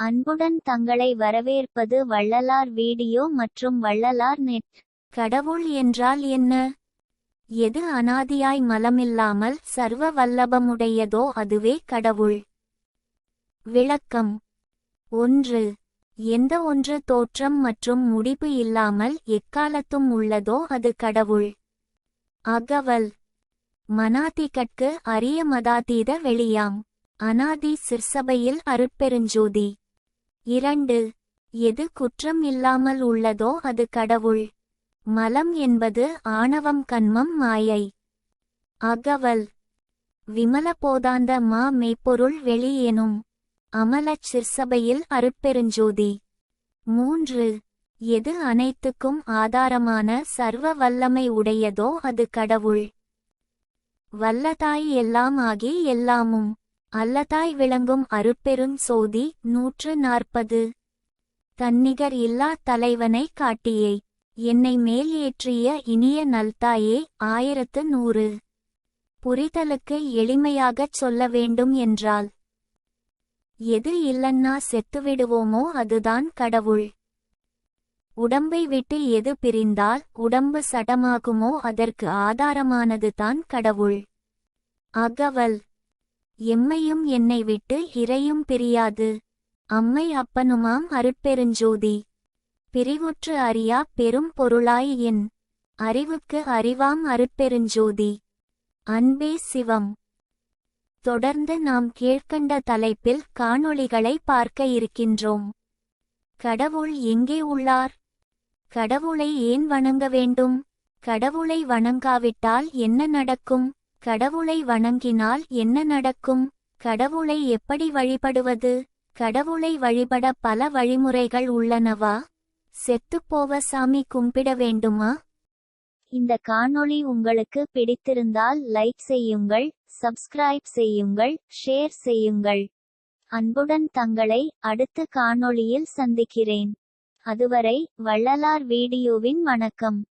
அன்புடன் தங்களை வரவேற்பது வள்ளலார் வீடியோ மற்றும் வள்ளலார் நெட். கடவுள் என்றால் என்ன? எது அனாதியாய் மலமில்லாமல் சர்வ வல்லபமுடையதோ அதுவே கடவுள். விளக்கம். ஒன்று. எந்த ஒன்று தோற்றம் மற்றும் முடிவு இல்லாமல் எக்காலத்தும் உள்ளதோ அது கடவுள். அகவல். மனாதிகட்கு அரிய மதாதீத வெளியாம். அனாதி சிற்சபையில் அருட்பெருஞ்சோதி. இரண்டு. எது குற்றம் இல்லாமல் உள்ளதோ அது கடவுள். மலம் என்பது ஆணவம் கன்மம் மாயை. அகவல். விமல போதாந்த மா மெய்ப்பொருள் வெளியேனும் அமலச் சிற்சபையில் அருட்பெருஞ்சோதி. மூன்று. எது அனைத்துக்கும் ஆதாரமான சர்வ வல்லமை உடையதோ அது கடவுள். வல்லதாய் எல்லாம் ஆகி எல்லாமும். அல்லதாய் விளங்கும் அருப்பெரும் சோதி நூற்று நாற்பது. தன்னிகர் இல்லா தலைவனை காட்டியே என்னை மேல் ஏற்றிய இனிய நல்தாயே ஆயிரத்து நூறு. புரிதலுக்கு எளிமையாகச் சொல்ல வேண்டும் என்றால் எது இல்லன்னா செத்துவிடுவோமோ அதுதான் கடவுள். உடம்பை விட்டு எது பிரிந்தால் உடம்பு சடமாகுமோ அதற்கு ஆதாரமானதுதான் கடவுள். அகவல் எம்மையும் என்னை விட்டு இறையும் பிரியாது. அம்மை அப்பனுமாம் அருட்பெருஞ்சோதி. பிரிவுற்று அறியா பெரும் பொருளாய் என். அறிவுக்கு அறிவாம் அருட்பெருஞ்சோதி. அன்பே சிவம். தொடர்ந்து நாம் கீழ்கண்ட தலைப்பில் காணொளிகளை பார்க்க இருக்கின்றோம். கடவுள் எங்கே உள்ளார்? கடவுளை ஏன் வணங்க வேண்டும்? கடவுளை வணங்காவிட்டால் என்ன நடக்கும்? கடவுளை வணங்கினால் என்ன நடக்கும்? கடவுளை எப்படி வழிபடுவது? கடவுளை வழிபட பல வழிமுறைகள் உள்ளனவா? செத்துப்போவ சாமி கும்பிட வேண்டுமா? இந்த காணொளி உங்களுக்கு பிடித்திருந்தால் லைக் செய்யுங்கள் சப்ஸ்கிரைப் செய்யுங்கள் ஷேர் செய்யுங்கள். அன்புடன் தங்களை அடுத்த காணொளியில் சந்திக்கிறேன். அதுவரை வள்ளலார் வீடியோவின் வணக்கம்.